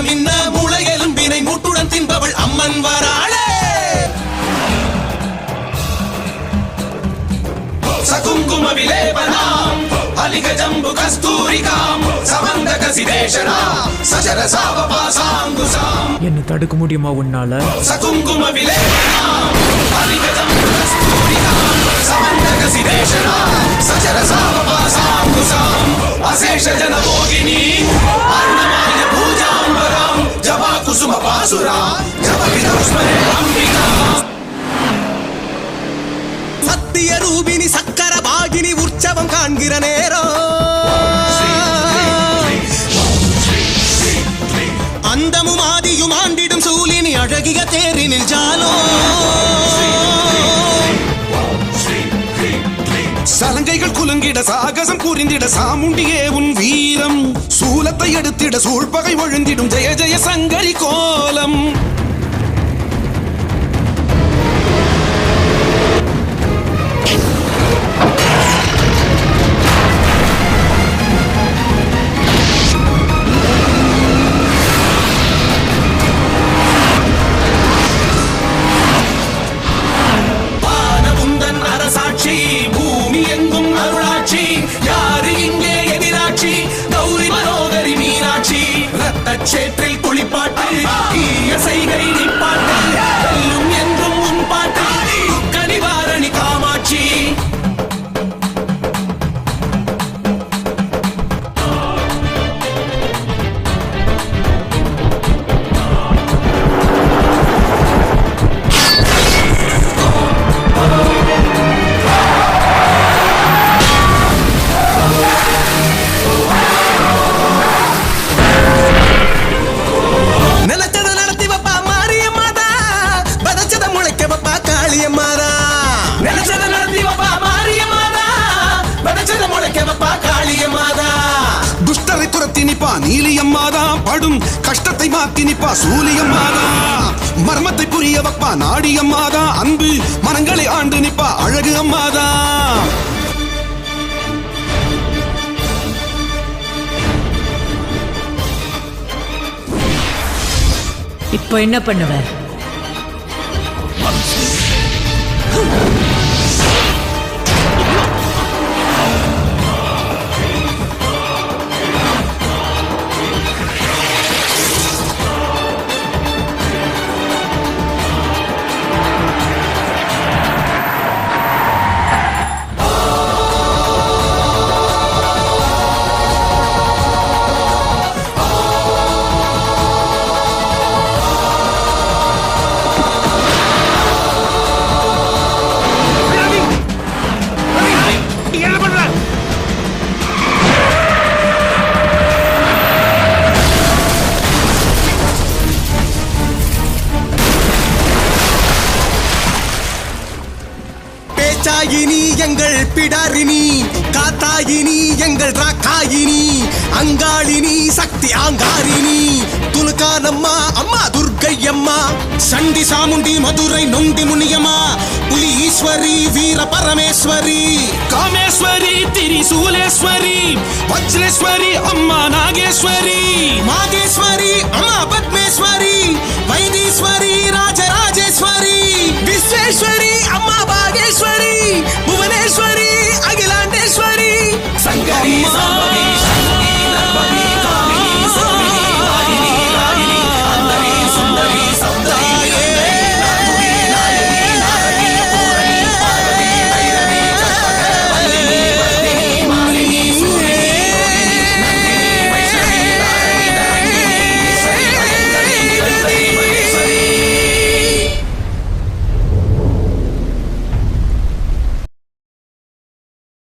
மின்ன முளையெலும்பினை மூட்டுடன் தின்பவள் அம்மன் வராளே. சகுங்கும விலேபனாம் அலிக ஜம்பு கஸ்தூரிகாம் சமந்தக சிதேஷனாம் சஜர சாவபாசாங்குசாம் என்ன தடுக்க முடியுமா உன்னால? சகுங்கும விலேபனாம் அலிக ஜம்பு கஸ்தூரிகாம் சமந்தக சிதேஷனாம் சஜர சாவபாசாங்குசாம் அசேஷ ஜன அசுரா சத்திய ரூபினி சக்கர பாகினி உற்சவம் காண்கிற நேரம் அந்தமும் ஆதியும் ஆண்டிடும் சூலினி அழகிய தேரினில் ஜாலோ. சலங்கைகள் குலுங்கிட சாகசம் புரிந்திட சாமுண்டியே உன் வீரம். சூலத்தை எடுத்திட சூழ்பகை ஒழுந்திடும் ஜெய ஜெய சங்கரி கோலம். నచ్చేటి துஷ்டரை துரத்தி நிப்பா நீலியம்மாதா படும் கஷ்டத்தை மாத்தி நிப்பா சூலியம்மாதா. மர்மத்தை புரிய வப்பா நாடியம்மாதா. அன்பு மனங்களை ஆண்டு நிப்பா அழகு அம்மாதா. இப்போ என்ன பண்ணுவ? எங்கள் பிடாரினி காத்தாயினி எங்கள் ராக்காயினி அங்காளினி சக்தி ஆங்காரினி. துலுக்கானம்மா அம்மா துர்க்கை அம்மா சண்டி சாமுண்டி மதுரை நொண்டி முனியம்மா புலி ஈஸ்வரி வீர பரமேஸ்வரி காமேஸ்வரி திரிசூலேஸ்வரி வஜ்ரேஸ்வரி அம்மா நாகேஸ்வரி மாதேஸ்வரி அம்மா பத்மேஸ்வரி வைதீஸ்வரி ராஜ